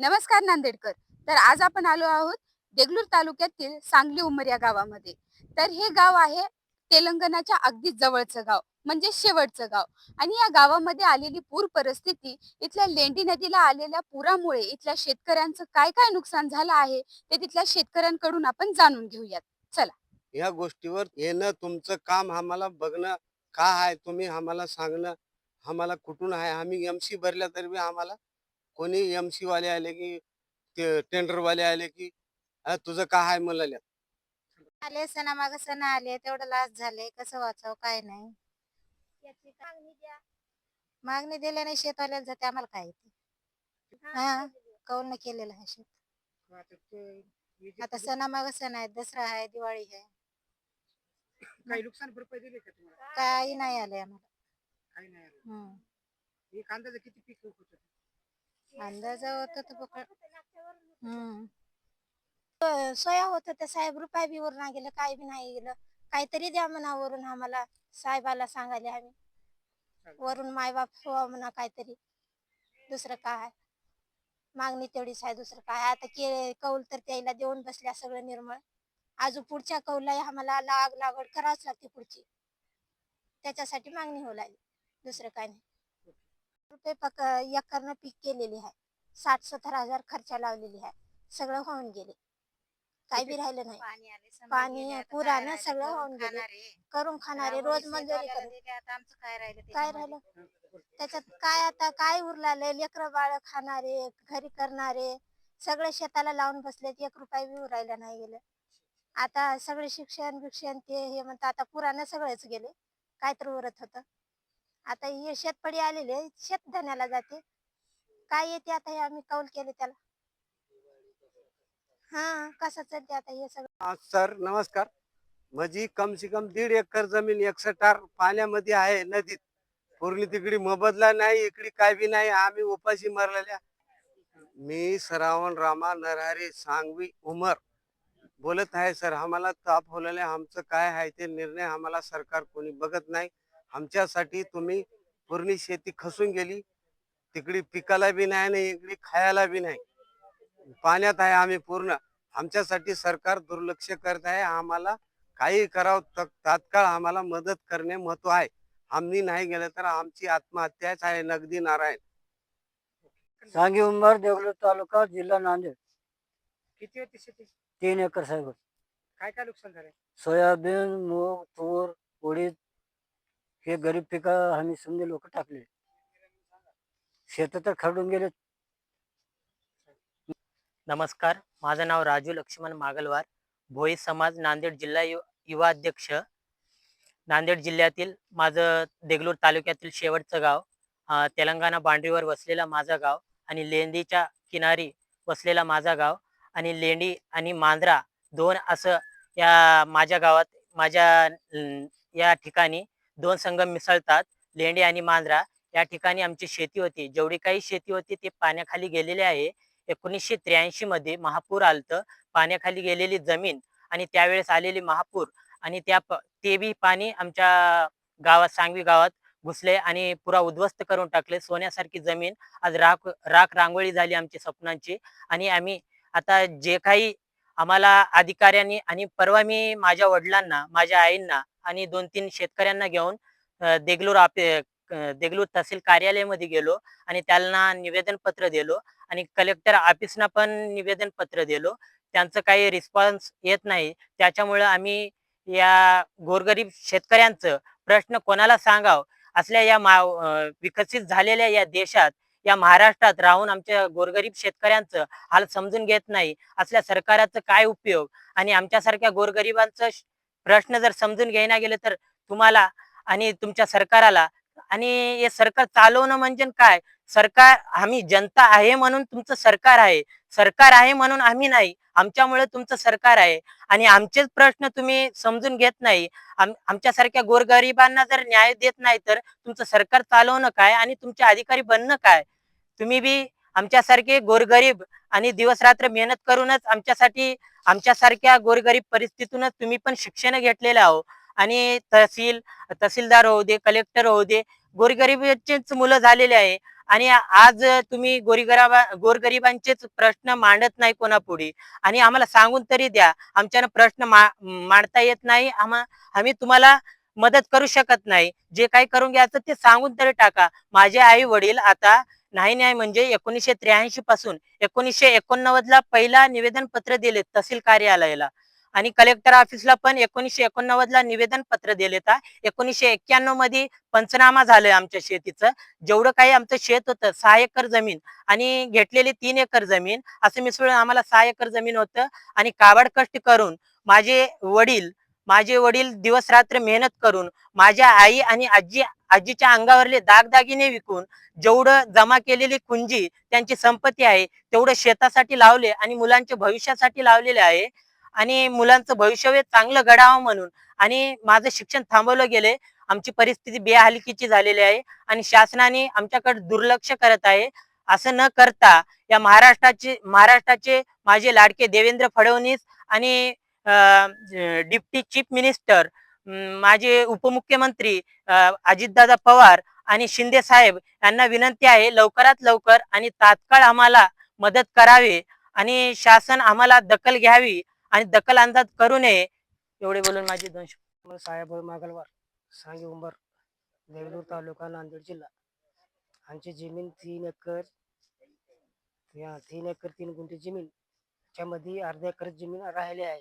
नमस्कार नांदेडकर. तर आज आपण आलो आहोत देगलूर तालुक्यातील सांगली उमर या गावामध्ये. तर हे गाव आहे तेलंगणाच्या अगदी जवळचं गाव म्हणजे शेवटचं गाव. आणि या गावामध्ये आलेली पूर परिस्थिती इथल्या लेंडी नदीला आलेल्या पुरामुळे इथल्या शेतकऱ्यांचं काय काय नुकसान झालं आहे ते तिथल्या शेतकऱ्यांकडून आपण जाणून घेऊयात. चला. या गोष्टीवर येणं तुमचं काम आम्हाला बघणं का आहे तुम्ही आम्हाला सांगणं आम्हाला कुठून आहे आम्ही एमसी भरल्या तरी आम्हाला कोणी एम सी वाले आले की ते टेंडर वाले आले की "अ, तुझं का आहे? मला आले सणा माग सण आले तेवढं लास झाले कसं वाचावं काय नाही. मागणी दिल्याने शेतवाल्याला जाते आम्हाला काय येते? हा कौल केलेलं आहे शेत? आता सणा माग सण आहे दसरा आहे दिवाळी आहे. काही नुकसान भरपाई दिली का तुम्हाला? काही नाही आले आम्हाला. काही नाही आलं. हम्म. एक अंदाजे किती पीक होत? अंदाज होत तर पकड हम्म. सोया होत ते साहेब रुपये बी वर नाही गेलं काय बी नाही गेलं काहीतरी द्या म्हणा वरून आम्हाला साहेबाला सांगायले आम्ही. वरून मायबाप हो म्हणा काहीतरी. दुसरं काय? मागणी तेवढीच आहे दुसरं काय? आता के कौल तर त्याला देऊन बसल्या सगळं निर्मळ. अजून पुढच्या कौलला आम्हाला लाग लागवड करावंच लागते पुढची. त्याच्यासाठी मागणी होऊ लागली. दुसरं काय नाही. रुपये पक एकरनं पीक केलेली आहे. साठ सत्तर हजार खर्च लावलेली आहे. सगळं होऊन गेले. काय बी राहिलं नाही. पाणी पुरानं सगळं होऊन गेले. करून खाणारे रोज मंजुरी करून. काय राहिलं त्याच्यात काय आता काय उरलाले लेकर बाळ खाणारे घरी करणारे सगळे शेताला लावून बसले एक रुपया बी उरायला नाही गेलं. आता सगळे शिक्षण बिक्षण ते हे म्हणतात. आता पुरानं सगळेच गेले. काय तर उरत होत. आता हे शेतपडी आलेले शेतधण्याला जाते. काय येते आता हे आम्ही कौल केले त्याला. हा कसं चालते आता हे सगळं? सर नमस्कार. माझी कम से कम दीड एकर जमीन एकसटार पाण्यामध्ये आहे नदीत. पूर्ण तिकडे मोबदला नाही इकडे काय बी नाही आम्ही उपाशी मरलेल्या. मी सरावण रामा नरहरे सांगवी उमर. बोलत आहे सर आम्हाला ताप होलेले आमचं काय आहे ते निर्णय आम्हाला सरकार कोणी बघत नाही. आमच्यासाठी तुम्ही पूर्ण शेती खसून गेली. तिकडे पिकाला बी नाही आणि इकडे खायला बी नाही. पाण्यात आहे आम्ही पूर्ण. आमच्यासाठी सरकार दुर्लक्ष करत आहे. आम्हाला काही करावं त- तात्काळ आम्हाला मदत करणे महत्त्व आहे. आम्ही नाही गेलं तर आमची आत्महत्याच आहे. नगदी नारायण. सांगी उंबर देवळी तालुका जिल्हा नांदेड. किती होती शेती? तीन एकर साहेब. काय काय नुकसान झालंय? सोयाबीन मूग तूर उडीद हे गरीब पिकं आम्ही समजे लोक टाकले. शेत तर खरडून गेले. नमस्कार माझं नाव राजू लक्ष्मण मागलवार. भोई समाज नांदेड जिल्हा यु युवा अध्यक्ष. नांदेड जिल्ह्यातील माझं देगलूर तालुक्यातील शेवटचं गाव. अं, तेलंगणा बांडरीवर वसलेला माझा गाव आणि लेंडीच्या किनारी वसलेला माझा गाव आणि लेंडी आणि मांजरा दोन असं या माझ्या गावात माझ्या अं, या ठिकाणी दोन संगम मिसळतात. लेंडी आणि मांजरा या ठिकाणी आमची शेती होती. जेवढी काही शेती होती ते पाण्याखाली गेलेली आहे. एकोणीसशे त्र्याऐंशी मध्ये महापूर आलत. पाण्याखाली गेलेली जमीन आणि त्यावेळेस आलेली महापूर आणि त्या ते बी पाणी आमच्या गावात सांगवी गावात घुसले आणि पुरा उद्ध्वस्त करून टाकले. सोन्यासारखी जमीन. आज राख राख रांगोळी झाली आमची स्वप्नांची. आणि आम्ही आता जे काही आम्हाला अधिकाऱ्यांनी आणि परवा मी माझ्या वडिलांना माझ्या आईंना आणि दोन तीन शेतकऱ्यांना घेऊन देगलूर आपे देगलूर तहसील कार्यालयामध्ये गेलो आणि त्यांना निवेदन पत्र दिलो आणि कलेक्टर ऑफिसना पण निवेदन पत्र दिलो. त्यांचं काही रिस्पॉन्स येत नाही. त्याच्यामुळं आम्ही या गोरगरीब शेतकऱ्यांचं प्रश्न कोणाला सांगाव? असल्या या मा विकसित झालेल्या या देशात या महाराष्ट्रात राहून आमच्या गोरगरीब शेतकऱ्यांचं हाल समजून घेत नाही. असल्या सरकाराचं काय उपयोग? आणि आमच्यासारख्या गोरगरिबांचं प्रश्न जर समजून घ्यायला गेले तर तुम्हाला आणि तुमच्या सरकाराला आणि हे सरकार चालवणं म्हणजे काय? सरकार आम्ही जनता आहे म्हणून तुमचं सरकार आहे. सरकार आहे म्हणून आम्ही नाही. आमच्यामुळे तुमचं सरकार आहे. आणि आमचेच प्रश्न तुम्ही समजून घेत नाही. आमच्यासारख्या गोरगरिबांना जर न्याय देत नाही तर तुमचं सरकार चालवणं काय? आणि तुमचे अधिकारी बनणं काय? तुम्ही बी आमच्यासारखे गोरगरीब आणि दिवसरात्र मेहनत करूनच आमच्यासाठी आमच्यासारख्या गोरगरीब परिस्थितीतूनच तुम्ही पण शिक्षण घेतलेलं आहो. आणि तहसील तहसीलदार होऊ दे कलेक्टर होऊ दे गोरगरीबचेच मुलं झालेले आहे. आणि आज तुम्ही गोरीगराबा गोरगरिबांचेच प्रश्न मांडत नाही कोणापुढे. आणि आम्हाला सांगून तरी द्या आमच्यानं प्रश्न मा मांडता येत नाही. आम्हा आम्ही तुम्हाला मदत करू शकत नाही. जे काही करून घ्यायचं ते सांगून तरी टाका. माझे आई वडील आता नाही नाही म्हणजे एकोणीसशे त्र्याऐंशी पासून एकोणीसशे एकोणनव्वद ला पहिला निवेदन पत्र दिले तहसील कार्यालयाला. आणि कलेक्टर ऑफिसला पण एकोणीसशे एकोणनव्वद ला निवेदन पत्र दिले एकोणीसशे एक्क्याण्णवमध्ये पंचनामा झालंय आमच्या शेतीचं. जेवढं काही आमचं शेत होतं सहा एकर जमीन आणि घेतलेली तीन एकर जमीन असं मिसळून आम्हाला सहा एकर जमीन होतं. आणि काबाड कष्ट करून माझे वडील माझे वडील दिवस रात्र मेहनत करून माझ्या आई आणि आजी आजीच्या अंगावरले दागदागिने विकून जेवढं जमा केलेली कुंजी त्यांची संपत्ती आहे तेवढं शेतासाठी लावले आणि मुलांच्या भविष्यासाठी लावलेले आहे. आणि मुलांचं भविष्य चांगलं घडावं म्हणून आणि माझं शिक्षण थांबवलं गेले आमची परिस्थिती बेहालकीची झालेली आहे आणि शासनाने आमच्याकडे दुर्लक्ष करत आहे. असं न करता या महाराष्ट्राचे महाराष्ट्राचे माझे लाडके देवेंद्र फडणवीस आणि डिप्टी चीफ मिनिस्टर माझे उपमुख्यमंत्री अजितदादा पवार आणि शिंदे साहेब यांना विनंती आहे लवकरात लवकर आणि तात्काळ आम्हाला मदत करावी आणि शासन आम्हाला दखल घ्यावी आणि दखल अंदाज करू नये. एवढे बोलून माझे दोनशे साहेब मागलवार सांगे उंबर देवदूर तालुका नांदेड जिल्हा. आमची जमीन तीन एकर तीन एकर तीन गुंठे जमीन. त्यामध्ये अर्ध्या एकर जमीन राहिली आहे.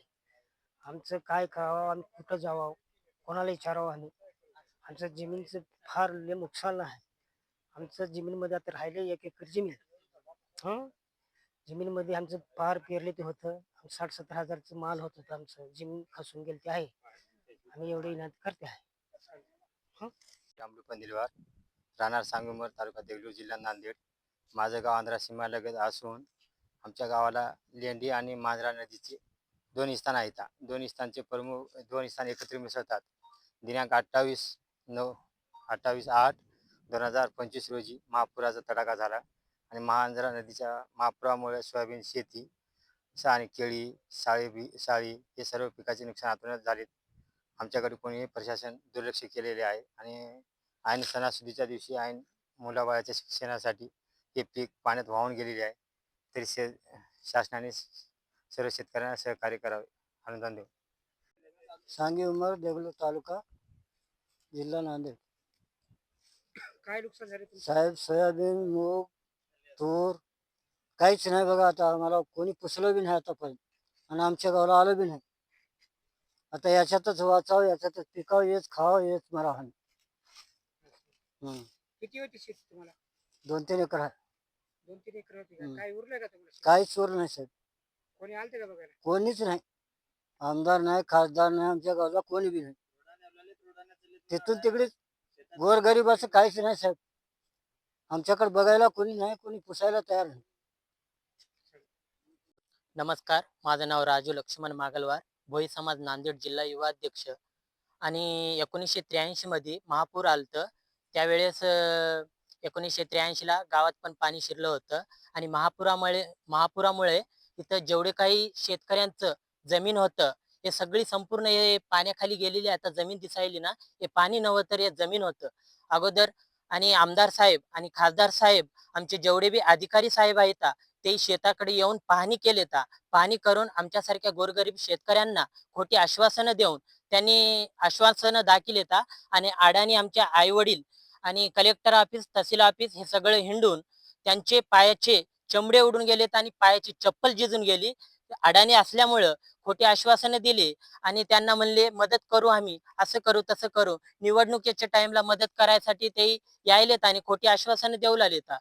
आमचं काय करावं आम्ही कुठं जावं? कोणाला विचारावं आम्ही आमचं जमीनचं फार लय नुकसान आहे. आमचं जमीनमध्ये आता राहिले एक एकर जमीन. हं? जमीनमध्ये आमचं फार पेरले ते होतं. साठ सत्तर हजारचं माल होत होतं. आमचं जमीन खसून गेलं ते आहे. आम्ही एवढी विनंती करते आहे. पंदिलवार राहणार सांगूमर तालुका देगलूर जिल्हा नांदेड. माझं गाव आंध्रा सीमालगत असून आमच्या गावाला लेंडी आणि मांजरा नदीचे दोन स्थान आहेत. दोन स्थानचे प्रमुख दोन स्थान एकत्र मिसळतात. दिनांक अठ्ठावीस नऊ अठ्ठावीस आठ दोन हजार पंचवीस रोजी महापुराचा तडाखा झाला आणि महांजरा नदीच्या महापुरामुळे सोयाबीन शेती आणि केळी साळी बी साळी हे सर्व पिकाचे नुकसान हातूनच झाले. आमच्याकडे कोणी प्रशासन दुर्लक्ष केलेले आहे आणि ऐन सणासुदीच्या दिवशी ऐन मुलाबाळाच्या शिक्षणासाठी हे पीक पाण्यात वाहून गेलेले आहे. तरी शे शासनाने सर्व शेतकऱ्यांना सहकार्य करावे. अनुदान देऊ सांगी उंबर देगलूर तालुका जिल्हा नांदेड. काय नुकसान झाले तुमचं? साहेब सोयाबीन मूग तूर काहीच नाही बघा आता आम्हाला कोणी पुसलं बी नाही आतापर्यंत. आणि आमच्या गावाला आलं बी नाही. आता याच्यातच वाचावं याच्यातच पिकावं हेच खावं हेच मरा हम्म. किती होती शेती तुम्हाला? दोन तीन एकर आहे. दोन तीन एकर होती का? हम्म. काय उरलंय का तुम्हाला शेती? काहीच चोर नाही साहेब. कोणी आलते का बघायला? कोणीच नाही. आमदार नाही खासदार नाही आमच्या गावाला कोणी बी नाही. तिथून तिकडे गोरगरीबाचं काहीच नाही साहेब. आमच्याकडे बघायला कोणी नाही कोणी पुसायला तयार नाही. नमस्कार माझं नाव राजू लक्ष्मण मागलवार भोई समाज नांदेड जिल्हा युवा अध्यक्ष. आणि एकोणीसशे त्र्याऐंशी मध्ये महापूर आलतं. त्यावेळेस एकोणीसशे त्र्याऐंशी ला गावात पण पाणी शिरलं होतं. आणि महापुरामुळे महापुरामुळे इथं जेवढे काही शेतकऱ्यांचं जमीन होतं हे सगळी संपूर्ण हे पाण्याखाली गेलेली आता जमीन दिसायली ना हे पाणी नव्हतं तर हे जमीन होतं. अगोदर आणि आमदार साहेब आणि खासदार साहेब आमचे जेवढे बी अधिकारी साहेब आहेत ते शेताकडे येऊन पाहणी केलेत. पाहणी करून आमच्यासारख्या गोरगरीब शेतकऱ्यांना खोटी आश्वासनं देऊन त्यांनी आश्वासनं दाखिलेत येतात आणि अडाणी आमच्या आई वडील आणि कलेक्टर ऑफिस तहसील ऑफिस हे सगळं हिंडून त्यांचे पायाचे चमडे उडून गेलेत आणि पायाची चप्पल जिजून गेली. अडाणी असल्यामुळं खोटी आश्वासनं दिली आणि त्यांना म्हणले मदत करू आम्ही. असं करू तसं करू. निवडणुकीच्या टाइमला मदत करायसाठी ते यायलेत आणि खोटी आश्वासनं देऊ लागलेत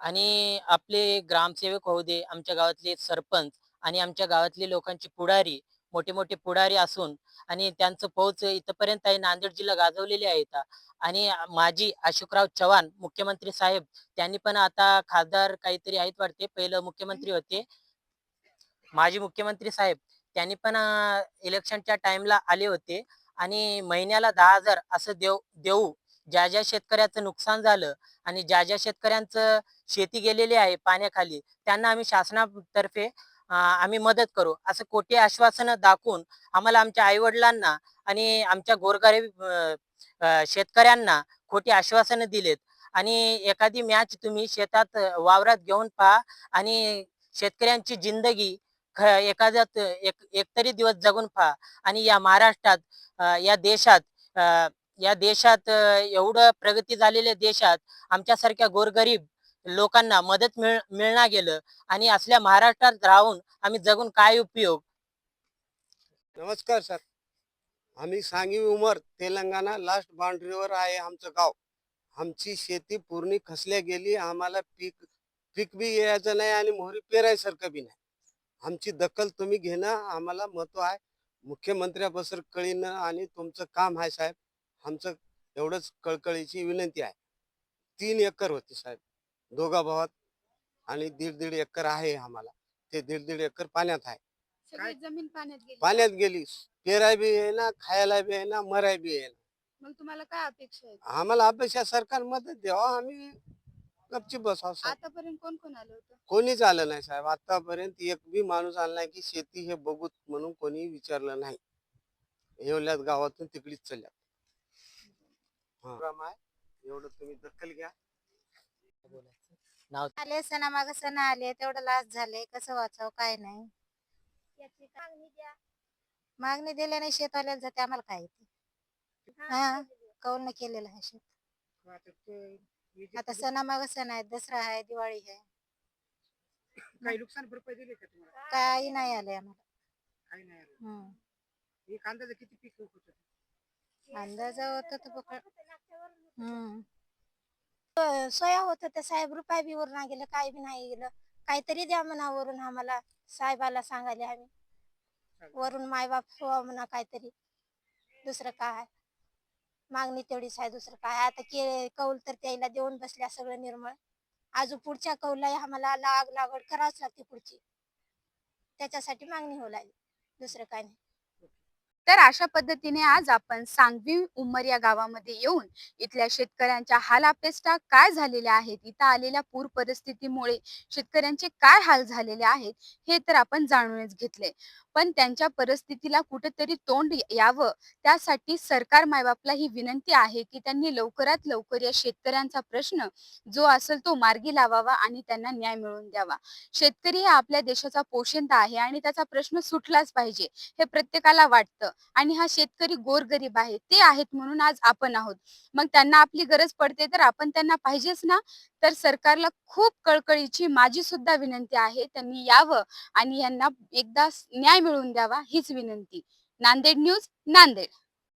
आणि आपले ग्रामसेवक होऊ दे आमच्या गावातले सरपंच आणि आमच्या गावातले लोकांची पुढारी मोठे मोठे पुढारी असून आणि त्यांचं पोहोच इथपर्यंत आहे नांदेड जिल्हा गाजवलेले आहेत आणि माजी अशोकराव चव्हाण मुख्यमंत्री साहेब त्यांनी पण आता खासदार काहीतरी आहेत वाटते पहिलं मुख्यमंत्री होते. माजी मुख्यमंत्री साहेब त्यांनी पण इलेक्शनच्या टाइमला आले होते. आणि महिन्याला दहा हजार असं देऊ देऊ ज्या ज्या शेतकऱ्याचं नुकसान झालं आणि ज्या ज्या शेतकऱ्यांचं शेती गेलेली आहे पाण्याखाली त्यांना आम्ही शासनातर्फे आम्ही मदत करू. असं कोटी आश्वासनं दाखवून आम्हाला आमच्या आईवडिलांना आणि आमच्या गोरगरीब शेतकऱ्यांना खोटी आश्वासनं दिलेत. आणि एखादी मॅच तुम्ही शेतात वावरात घेऊन पहा आणि शेतकऱ्यांची जिंदगी ख एखाद्यात एक एकतरी दिवस जगून पहा. आणि या महाराष्ट्रात या देशात या देशात एवढं प्रगती झालेल्या देशात आमच्यासारख्या गोरगरीब लोकांना मदत मिळ मिळणार गेलं आणि असल्या महाराष्ट्रात राहून आम्ही जगून काय उपयोग? नमस्कार सर. आम्ही सांगी उमर तेलंगणा लास्ट बाउंड्रीवर आहे आमचं गाव. आमची शेती पूर्ण खसल्या गेली आम्हाला पीक पीक बी यायचं नाही आणि मोहरी पेरायसारखं बी नाही. आमची दखल तुम्ही घेणं आम्हाला महत्त्व आहे. मुख्यमंत्र्यापासून कळीनं आणि तुमचं काम आहे साहेब. आमचं एवढंच कळकळीची विनंती आहे. तीन एकर होती साहेब. दोघा भावात आणि दीड दीड एकर आहे आम्हाला. ते दीड दीड एकर पाण्यात आहे. सगळी जमीन पाण्यात गेली. पाण्यात गेली. पेराय बी आहे ना खायला बी आहे ना मराय बी आहे ना. मग तुम्हाला काय अपेक्षा आहे आम्हाला अपेक्षा सरकार मदत द्यावा. आम्ही गपची बसावं साहेब. आतापर्यंत कोण कोण आलं होतं? कोणीच आलं नाही साहेब. आतापर्यंत एक बी माणूस आला नाही की शेती हे बघूत म्हणून कोणी विचारलं नाही. एवढ्याच गावातून तिकडीच चालल्या हा. काम आहे. एवढं तुम्ही दखल घ्या. नाव आले सणा माग सण आले तेवढं लास झाले कसं वाचावं काय नाही. मागणी दिल्याने शेतवाल्याला जाते आम्हाला काय येते. हा कौल केलेलं आहे शेत? आता हे नुक- सणा माग सण आहे दसरा आहे दिवाळी आहे. काही नुकसान भरपाई दिली का तुम्हाला? काही नाही आले आम्हाला. काही नाही आलं. हम्म. एक अंदाजे किती पीक होत अंदाज होत. हम्म. सोया होत ते साहेब रुपये बी वरून गेलं काही बी नाही गेलं. काहीतरी द्या म्हणा वरून आम्हाला साहेबाला सांगायला आम्ही. वरून मायबाप हो म्हणा काहीतरी. दुसरं काय? मागणी तेवढीच आहे दुसरं काय? आता के कौल तर त्याला देऊन बसल्या सगळं निर्मळ. अजून पुढच्या कौलला आम्हाला लाग लागवड करावंच लागते पुढची. त्याच्यासाठी मागणी होऊ लागली. दुसरं काय नाही. तर अशा पद्धतीने आज आपण सांगवी उमर या गावामध्ये येऊन इथल्या शेतकऱ्यांच्या हालापेष्टा काय झालेल्या आहेत इथं आलेल्या पूर परिस्थितीमुळे शेतकऱ्यांचे काय हाल झालेले आहेत हे तर आपण जाणूनच घेतले पण त्यांच्या परिस्थितीला कुठेतरी तोंड यावं त्यासाठी सरकार मायबापला ही विनंती आहे की त्यांनी लवकरात लवकर या शेतकऱ्यांचा प्रश्न जो असेल तो मार्गी लावावा आणि त्यांना न्याय मिळवून द्यावा. शेतकरी हा आपल्या देशाचा पोशिंदा आहे आणि त्याचा प्रश्न सुटलाच पाहिजे हे प्रत्येकाला वाटतं. आणि हा शेतकरी गोरगरीब आहे ते आहेत म्हणून आज आपण आहोत. मग त्यांना आपली गरज पडते तर आपण त्यांना पाहिजेच ना? तर सरकारला खूप कळकळीची माझी सुद्धा विनंती आहे त्यांनी यावं आणि यांना एकदा न्याय मिळवून द्यावा हीच विनंती. नांदेड न्यूज नांदेड.